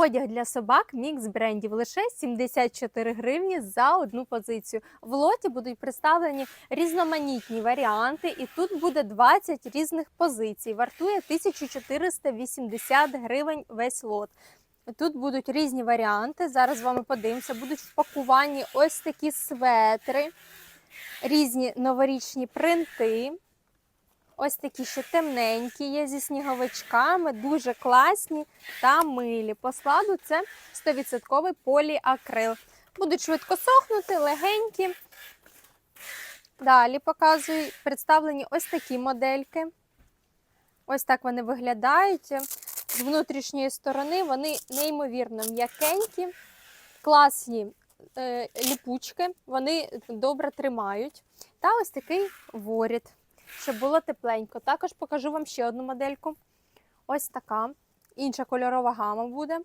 Одяг для собак мікс брендів лише 74 гривні за одну позицію. В лоті будуть представлені різноманітні варіанти, і тут буде 20 різних позицій. Вартує 1480 гривень весь лот. Тут будуть різні варіанти. Зараз з вами подивимося. Будуть впакувані ось такі светри, різні новорічні принти. Ось такі ще темненькі є зі сніговичками, дуже класні та милі. По складу це 100% поліакрил. Будуть швидко сохнути, легенькі. Далі показую представлені ось такі модельки. Ось так вони виглядають. З внутрішньої сторони вони неймовірно м'якенькі, класні е, ліпучки, вони добре тримають. Та ось такий воріт щоб було тепленько. Також покажу вам ще одну модельку. Ось така. Інша кольорова гама буде.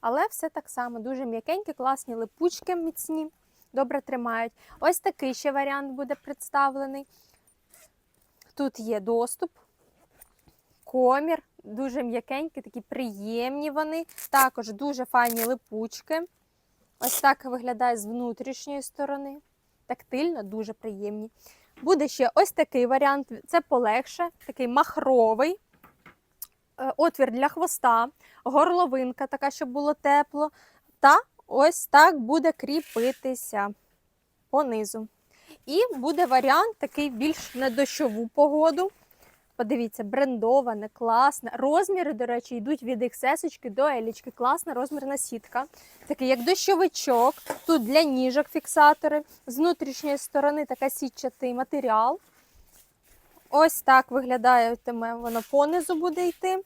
Але все так само, дуже м'якенькі, класні липучки міцні, добре тримають. Ось такий ще варіант буде представлений. Тут є доступ, комір, дуже м'якенькі, такі приємні вони. Також дуже файні липучки. Ось так виглядає з внутрішньої сторони. Тактильно, дуже приємні. Буде ще ось такий варіант, це полегше, такий махровий, Е, отвір для хвоста, горловинка, така, щоб було тепло. Та ось так буде кріпитися понизу. І буде варіант такий більш на дощову погоду. Подивіться, брендоване, класне. Розміри, до речі, йдуть від XS до елічки. Класна розмірна сітка. Такий як дощовичок. Тут для ніжок фіксатори. З внутрішньої сторони така сітчатий матеріал. Ось так виглядає воно понизу буде йти.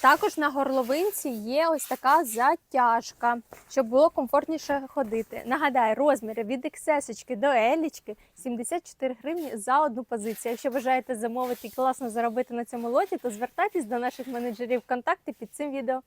Також на горловинці є ось така затяжка, щоб було комфортніше ходити. Нагадаю, розміри від XS до елічки 74 гривні за одну позицію. Якщо бажаєте замовити і класно заробити на цьому лоті, то звертайтесь до наших менеджерів контакти під цим відео.